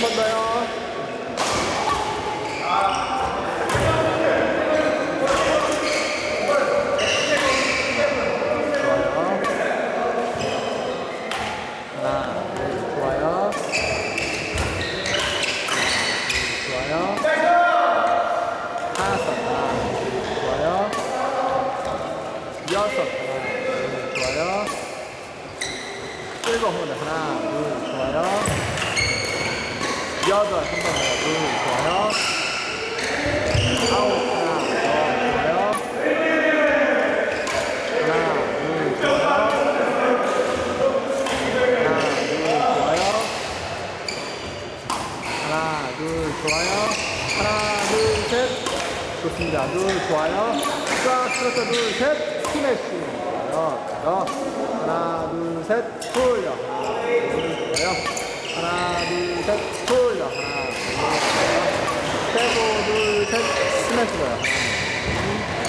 한 번 더요. 하나, 둘, 좋아요. 여덟, 한번 더, 둘, 좋아요. 아홉, 하나, 더, 좋아요. 하나, 둘, 좋아요. 하나, 둘, 좋아요. 하나, 둘, 좋아요. 하나, 둘, 셋. 좋습니다. 둘, 좋아요. 쫙 풀었다, 둘, 셋. 스매시. 좋아요. 더. 하나, 둘, 셋. 돌려. 하나, 둘, 좋아요. 하나, 둘, 셋. 돌려. 하나, 둘, 좋아요. 세고, 둘, 셋. 스매시 좋아요. 하나, 둘,